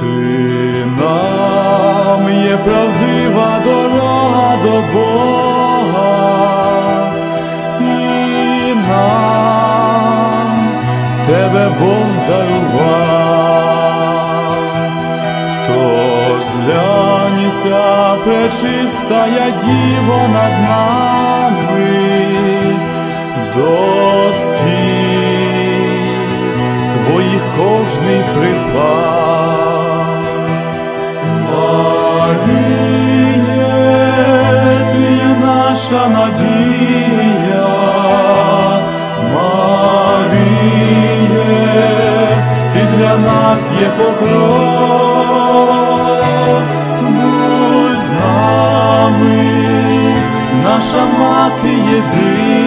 Ти нам є правдива тебе Бог дарував. Тож зглянься, пречистая діво над нами, достій твоїх кожний припав. Маріє, ти наша надія, нас є покров, будь з нами, наша мати єдина,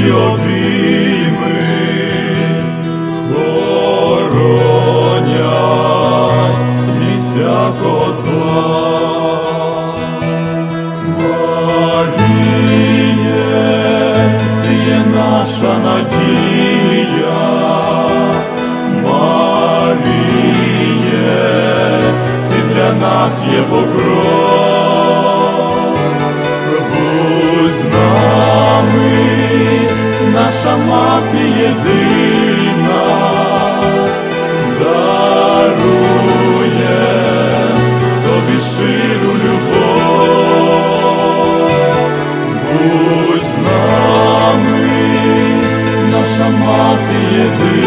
материнські обійми хоронять всякого зла. Ти є наша надія, ти для нас є покров. Наша мати єдина, дарує тобі ширу любов. Будь з нами, наша мати єдина,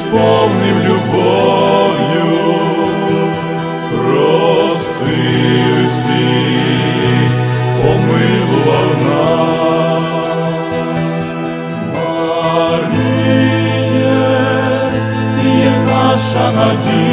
сповнив любов'ю, прости всіх, помилував нас. Марія, ти є наша надія,